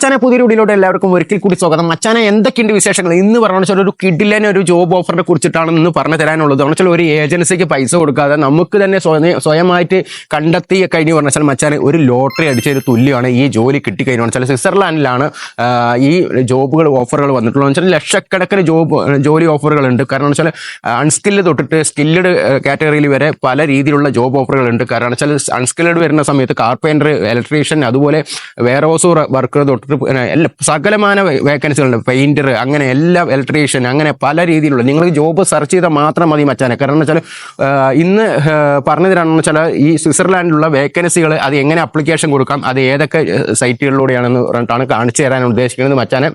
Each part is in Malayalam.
മച്ചാനെ പുതിയ വീഡിയോയിലോട്ട് എല്ലാവർക്കും ഒരിക്കൽ കൂടി സ്വാഗതം. മച്ചാനെ എന്തൊക്കെയുണ്ട് വിശേഷങ്ങൾ? ഇന്ന് പറഞ്ഞു വെച്ചാൽ ഒരു കിഡിലിനെ ഒരു ജോബ് ഓഫറിനെ കുറിച്ചിട്ടാണ് ഇന്ന് പറഞ്ഞു തരാനുള്ളത്. എന്ന് വെച്ചാൽ ഒരു ഏജൻസിക്ക് പൈസ കൊടുക്കാതെ നമുക്ക് തന്നെ സ്വയം സ്വയമായിട്ട് കണ്ടെത്തി കഴിഞ്ഞ് വെച്ചാൽ മച്ചാനെ ഒരു ലോട്ടറി അടിച്ച ഒരു തുല്യമാണ് ഈ ജോലി കിട്ടിക്കഴിഞ്ഞു. വെച്ചാൽ സ്വിറ്റ്സർലാൻഡിലാണ് ഈ ജോബുകൾ ഓഫറുകൾ വന്നിട്ടുള്ളത്. വെച്ചാൽ ലക്ഷക്കണക്കിന് ജോബ് ജോലി ഓഫറുകൾ ഉണ്ട് കാരണം വെച്ചാൽ അൺസ്കില്ഡ് തൊട്ടിട്ട് സ്കില്ലഡ് കാറ്റഗറിയിൽ വരെ പല രീതിയിലുള്ള ജോബ് ഓഫറുകൾ ഉണ്ട് കാരണം വെച്ചാൽ അൺസ്കിൽഡ് വരുന്ന സമയത്ത് കാർപ്പന്റർ ഇലക്ട്രീഷ്യൻ അതുപോലെ വെയർ ഹൗസ് വർക്കർ പിന്നെ എല്ലാ സകലമാന വേക്കൻസികളുണ്ട്. പെയിന്റർ അങ്ങനെ എല്ലാ ഇലക്ട്രീഷ്യൻ അങ്ങനെ പല രീതിയിലുള്ള നിങ്ങൾ ജോബ് സെർച്ച് ചെയ്താൽ മാത്രം മതി മച്ചാനെ. കാരണം വെച്ചാൽ ഇന്ന് പറഞ്ഞു തരാണെന്ന് വെച്ചാൽ ഈ സ്വിറ്റ്സർലാൻഡിലുള്ള വേക്കൻസികൾ അത് എങ്ങനെ അപ്ലിക്കേഷൻ കൊടുക്കാം അത് ഏതൊക്കെ സൈറ്റുകളിലൂടെയാണെന്ന് പറഞ്ഞിട്ടാണ് കാണിച്ചു തരാൻ ഉദ്ദേശിക്കുന്നത് മച്ചാനെ.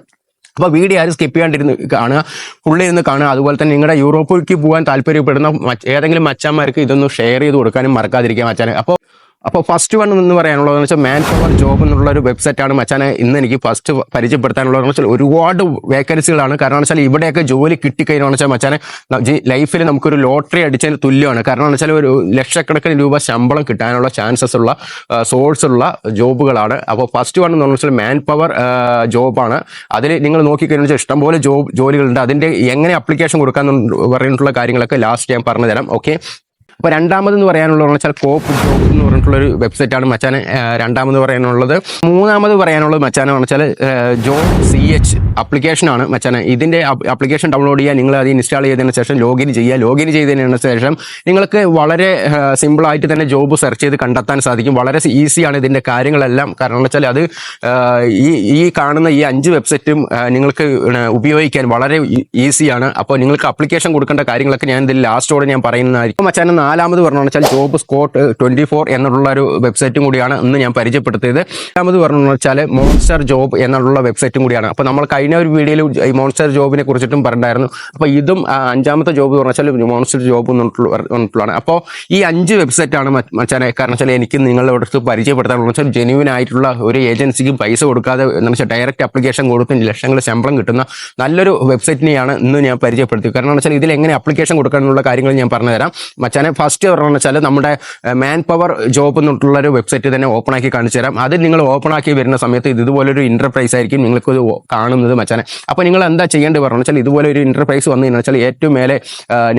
അപ്പോൾ വീഡിയോ ആരും സ്കിപ്പ് ചെയ്യാണ്ടിരുന്ന് കാണുക പുള്ളി നിന്ന് കാണുക. അതുപോലെ തന്നെ നിങ്ങളുടെ യൂറോപ്പിലേക്ക് പോകാൻ താല്പര്യപ്പെടുന്ന ഏതെങ്കിലും മച്ചാന്മാർക്ക് ഇതൊന്ന് ഷെയർ ചെയ്ത് കൊടുക്കാനും മറക്കാതിരിക്കുക മച്ചാനെ. അപ്പോൾ അപ്പോൾ ഫസ്റ്റ് വൺ എന്ന് പറയാനുള്ളതെന്ന് വെച്ചാൽ മാൻ പവർ ജോബ് എന്നുള്ള ഒരു വെബ്സൈറ്റാണ് മച്ചാനെ ഇന്ന് എനിക്ക് ഫസ്റ്റ് പരിചയപ്പെടുത്താനുള്ളതെന്ന് വെച്ചാൽ ഒരുപാട് വേക്കൻസികളാണ് കാരണം വെച്ചാൽ ഇവിടെയൊക്കെ ജോലി കിട്ടിക്കഴിഞ്ഞാൽ വെച്ചാൽ മച്ചാനെ ലൈഫിൽ നമുക്കൊരു ലോട്ടറി അടിച്ചതിന് തുല്യമാണ്. കാരണം വെച്ചാൽ ഒരു ലക്ഷക്കണക്കിന് രൂപ ശമ്പളം കിട്ടാനുള്ള ചാൻസസ് ഉള്ള സോഴ്സ് ഉള്ള ജോബുകളാണ്. അപ്പോൾ ഫസ്റ്റ് വൺ എന്ന് വെച്ചാൽ മാൻ പവർ ജോബാണ് അതിൽ നിങ്ങൾ നോക്കിക്കഴിഞ്ഞാൽ വെച്ചാൽ ഇഷ്ടംപോലെ ജോബ് ജോലികളുണ്ട്. അതിന്റെ എങ്ങനെ അപ്ലിക്കേഷൻ കൊടുക്കാമെന്ന് പറഞ്ഞിട്ടുള്ള കാര്യങ്ങളൊക്കെ ലാസ്റ്റ് ഞാൻ പറഞ്ഞു തരാം ഓക്കെ അപ്പോൾ രണ്ടാമതെന്ന് പറയാനുള്ളത് വെച്ചാൽ കോപ്പ് ജോബ് എന്ന് പറഞ്ഞിട്ടുള്ള ഒരു വെബ്സൈറ്റാണ് മച്ചാനെ. രണ്ടാമത് പറയാനുള്ളത്. മൂന്നാമത് പറയാനുള്ളത് മച്ചാനെ വെച്ചാൽ ജോബ് സി എച്ച് ആപ്ലിക്കേഷനാണ് മച്ചാനെ. ഇതിന്റെ അപ്ലിക്കേഷൻ ഡൗൺലോഡ് ചെയ്യുക നിങ്ങൾ അത് ഇൻസ്റ്റാൾ ചെയ്തതിന് ശേഷം ലോഗിൻ ചെയ്യുക. ലോഗിൻ ചെയ്തതിന് ശേഷം നിങ്ങൾക്ക് വളരെ സിമ്പിളായിട്ട് തന്നെ ജോബ് സെർച്ച് ചെയ്ത് കണ്ടെത്താൻ സാധിക്കും. വളരെ ഈസിയാണ് ഇതിന്റെ കാര്യങ്ങളെല്ലാം. കാരണം എന്ന് വെച്ചാൽ അത് ഈ ഈ കാണുന്ന ഈ അഞ്ച് വെബ്സൈറ്റും നിങ്ങൾക്ക് ഉപയോഗിക്കാൻ വളരെ ഈസിയാണ് അപ്പോൾ നിങ്ങൾക്ക് അപ്ലിക്കേഷൻ കൊടുക്കേണ്ട കാര്യങ്ങളൊക്കെ ഞാൻ ഇതിൽ ലാസ്റ്റോടെ ഞാൻ പറയുന്നതായിരിക്കും. മച്ചാൻ നാലാമത് പറഞ്ഞു വെച്ചാൽ ജോബ് സ്കോട്ട് ട്വന്റി ഫോർ എന്നുള്ള ഒരു വെബ്സൈറ്റും കൂടിയാണ് ഇന്ന് ഞാൻ പരിചയപ്പെടുത്തിയത്. രണ്ടാമത് പറഞ്ഞു വെച്ചാൽ മോൺസ്റ്റർ ജോബ് എന്നുള്ള വെബ്സൈറ്റും കൂടിയാണ്. അപ്പോൾ നമ്മൾ കഴിഞ്ഞ ഒരു വീഡിയോയിൽ ഈ മോൺസ്റ്റർ ജോബിനെ കുറിച്ചിട്ടും പറഞ്ഞിട്ടുണ്ടായിരുന്നു. അപ്പോൾ ഇതും അഞ്ചാമത്തെ ജോബ് എന്ന് പറഞ്ഞാൽ മോൺസ്റ്റർ ജോബ് എന്നുള്ളതാണ് അപ്പോൾ ഈ അഞ്ച് വെബ്സൈറ്റാണ് മച്ചാനെ കാരണം വെച്ചാൽ എനിക്ക് നിങ്ങളുടെ അടുത്ത് പരിചയപ്പെടുത്താനുള്ള വെച്ചാൽ ജെന്യൂൻ ആയിട്ടുള്ള ഒരു ഏജൻസിക്കും പൈസ കൊടുക്കാതെ എന്ന് വെച്ചാൽ ഡയറക്റ്റ് അപ്ലിക്കേഷൻ കൊടുത്ത് ലക്ഷങ്ങൾ ശമ്പളം കിട്ടുന്ന നല്ലൊരു വെബ്സൈറ്റിനെയാണ് ഇന്ന് ഞാൻ പരിചയപ്പെടുത്തി കാരണം വെച്ചാൽ ഇതിൽ എങ്ങനെ അപ്ലിക്കേഷൻ കൊടുക്കാനുള്ള കാര്യങ്ങൾ ഞാൻ പറഞ്ഞുതരാം. മച്ചാനെ ഫസ്റ്റ് പറഞ്ഞു വെച്ചാൽ നമ്മുടെ മാൻ പവർ ജോബ് എന്നിട്ടുള്ള ഒരു വെബ്സൈറ്റ് തന്നെ ഓപ്പൺ ആക്കി കാണിച്ചു തരാം. അത് നിങ്ങൾ ഓപ്പൺ ആക്കി വരുന്ന സമയത്ത് ഇത് ഇതുപോലൊരു ഇന്റർപ്രൈസ് ആയിരിക്കും നിങ്ങൾക്ക് കാണുന്നത് മച്ചാനെ. അപ്പോൾ നിങ്ങൾ എന്താ ചെയ്യേണ്ടത് പറഞ്ഞു വെച്ചാൽ ഇതുപോലെ ഒരു ഇന്റർപ്രൈസ് വന്നു കഴിഞ്ഞാൽ വെച്ചാൽ ഏറ്റവും മേലെ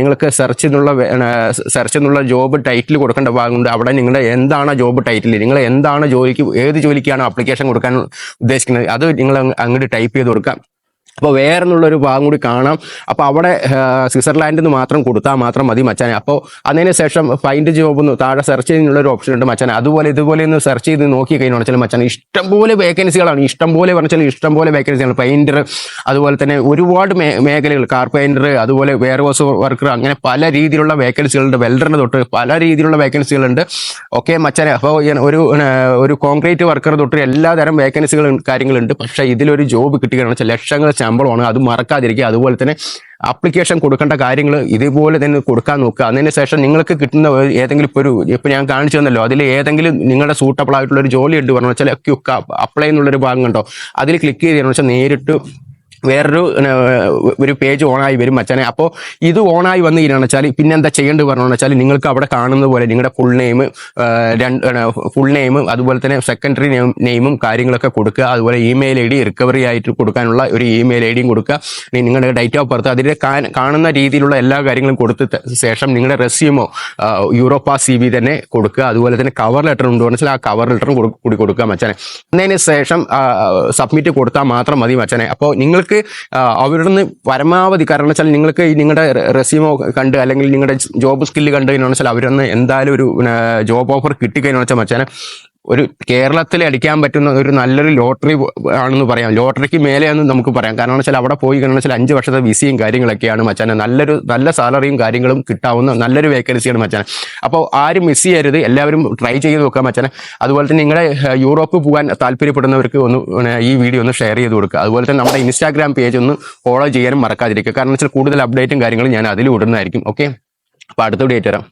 നിങ്ങൾക്ക് സെർച്ച് എന്നുള്ള സെർച്ച് എന്നുള്ള ജോബ് ടൈറ്റിൽ കൊടുക്കേണ്ട ഭാഗമുണ്ട്. അവിടെ നിങ്ങളുടെ എന്താണ് ജോബ് ടൈറ്റിൽ നിങ്ങൾ എന്താണ് ജോലിക്ക് ഏത് ജോലിക്കാണ് അപ്ലിക്കേഷൻ കൊടുക്കാൻ ഉദ്ദേശിക്കുന്നത്? അത് നിങ്ങൾ അങ്ങോട്ട് ടൈപ്പ് ചെയ്ത് കൊടുക്കാം. അപ്പോൾ വേറെ എന്നുള്ളൊരു ഭാഗം കൂടി കാണാം. അപ്പോൾ അവിടെ സ്വിറ്റ്സർലാൻഡിൽ നിന്ന് മാത്രം കൊടുത്താൽ മാത്രം മതി മച്ചാനെ. അപ്പോൾ അതിന് ശേഷം ഫൈൻഡ് ജോബ് എന്ന് താഴെ സെർച്ച് ചെയ്യുന്നുള്ള ഒരു ഓപ്ഷൻ ഉണ്ട് മച്ചാനെ. അതുപോലെ ഇതുപോലെ ഒന്ന് സെർച്ച് ചെയ്ത് നോക്കി കഴിഞ്ഞാൽ വെച്ചാൽ മച്ചാനെ ഇഷ്ടംപോലെ വേക്കൻസികളാണ് ഇഷ്ടംപോലെ പറഞ്ഞാൽ ഇഷ്ടംപോലെ വേക്കൻസികളാണ് പെയിന്റർ അതുപോലെ തന്നെ ഒരുപാട് മേ കാർ കാർപ്പൈന്റർ അതുപോലെ വെയർ ഹൗസ് വർക്കർ അങ്ങനെ പല രീതിയിലുള്ള വേക്കൻസികളുണ്ട് വെൽഡറിന് തൊട്ട് പല രീതിയിലുള്ള വേക്കൻസികളുണ്ട് ഓക്കെ മച്ചാനെ. അപ്പോൾ ഒരു ഒരു കോൺക്രീറ്റ് വർക്കർ തൊട്ട് എല്ലാതരം വേക്കൻസികളും കാര്യങ്ങളുണ്ട്. പക്ഷേ ഇതിലൊരു ജോബ് കിട്ടുകയാണെന്ന് വെച്ചാൽ ലക്ഷങ്ങൾ ശമ്പളമാണ്. അത് മറക്കാതിരിക്കുക. അതുപോലെ തന്നെ ആപ്ലിക്കേഷൻ കൊടുക്കേണ്ട കാര്യങ്ങൾ ഇതുപോലെ തന്നെ കൊടുക്കാൻ നോക്കുക. അതിന് ശേഷം നിങ്ങൾക്ക് കിട്ടുന്ന ഏതെങ്കിലും ഇപ്പോൾ ഒരു ഇപ്പോൾ ഞാൻ കാണിച്ചു തന്നല്ലോ. അതിൽ ഏതെങ്കിലും നിങ്ങളുടെ സൂട്ടബിൾ ആയിട്ടുള്ള ഒരു ജോലി ഉണ്ട് പറഞ്ഞു വെച്ചാൽ ക്യുക്ക് അപ്ലൈ എന്നുള്ളൊരു ഭാഗം കണ്ടോ? അതിൽ ക്ലിക്ക് ചെയ്തെന്ന് വെച്ചാൽ നേരിട്ട് വേറൊരു ഒരു പേജ് ഓണായി വരും മച്ചാനെ. അപ്പോൾ ഇത് ഓണായി വന്നു കഴിഞ്ഞാൽ പിന്നെ എന്താ ചെയ്യേണ്ടത് പറഞ്ഞു വെച്ചാൽ നിങ്ങൾക്ക് അവിടെ കാണുന്ന പോലെ നിങ്ങളുടെ ഫുൾ നെയിം രണ്ട് ഫുൾ നെയിമും അതുപോലെ തന്നെ സെക്കൻഡറി നെയിമും കാര്യങ്ങളൊക്കെ കൊടുക്കുക. അതുപോലെ ഇമെയിൽ ഐ ഡി റിക്കവറി ആയിട്ട് കൊടുക്കാനുള്ള ഒരു ഇമെയിൽ ഐ ഡിയും കൊടുക്കുക. നിങ്ങളുടെ ഡേറ്റ് ഓഫ് ബർത്ത് അതിന്റെ കാണുന്ന രീതിയിലുള്ള എല്ലാ കാര്യങ്ങളും കൊടുത്ത ശേഷം നിങ്ങളുടെ റെസ്യൂമോ യൂറോപ്പ സി തന്നെ കൊടുക്കുക. അതുപോലെ തന്നെ കവർ ലെറ്റർ ഉണ്ട് വെച്ചാൽ ആ കവർ ലെറ്ററും കൂടി കൊടുക്കുക മച്ചാനെ. അതിന് ശേഷം സബ്മിറ്റ് കൊടുത്താൽ മാത്രം മതി മച്ചാനെ. അപ്പോൾ നിങ്ങൾക്ക് ആ, അവരുടെ നിന്ന് പരമാവധി കാരണം വെച്ചാൽ നിങ്ങൾക്ക് നിങ്ങളുടെ റെസ്യൂമോ കണ്ട് അല്ലെങ്കിൽ നിങ്ങളുടെ ജോബ് സ്കില്ല് കണ്ടു കഴിഞ്ഞാൽ അവരൊന്ന് എന്തായാലും ഒരു ജോബ് ഓഫർ കിട്ടിക്കഴിഞ്ഞാൽ വെച്ചാൽ മച്ചാനെ ഒരു കേരളത്തിൽ അടിക്കാൻ പറ്റുന്ന ഒരു നല്ലൊരു ലോട്ടറി ആണെന്ന് പറയാം. ലോട്ടറിക്ക് മേലെയെന്ന് നമുക്ക് പറയാം. കാരണം വെച്ചാൽ അവിടെ പോയി കഴിഞ്ഞാൽ വെച്ചാൽ അഞ്ച് വർഷത്തെ വിസയും കാര്യങ്ങളൊക്കെയാണ് മച്ചാനെ. നല്ലൊരു നല്ല സാലറിയും കാര്യങ്ങളും കിട്ടാവുന്ന നല്ലൊരു വേക്കൻസിയാണ് മച്ചാനെ. അപ്പോൾ ആരും മിസ് ചെയ്യരുത്. എല്ലാവരും ട്രൈ ചെയ്ത് നോക്കുക മച്ചാനെ. അതുപോലെ തന്നെ നിങ്ങളുടെ യൂറോപ്പ് പോകാൻ താല്പര്യപ്പെടുന്നവർക്ക് ഒന്ന് ഈ വീഡിയോ ഒന്ന് ഷെയർ ചെയ്ത് കൊടുക്കുക. അതുപോലെ തന്നെ നമ്മുടെ ഇൻസ്റ്റാഗ്രാം പേജ് ഒന്ന് ഫോളോ ചെയ്യാനും മറക്കാതിരിക്കുക. കാരണം വെച്ചാൽ കൂടുതൽ അപ്ഡേറ്റും കാര്യങ്ങളും ഞാൻ അതിൽ ഇടുന്നതായിരിക്കും. ഓക്കെ? അപ്പോൾ അടുത്ത വീഡിയോ ആയിട്ട് വരാം.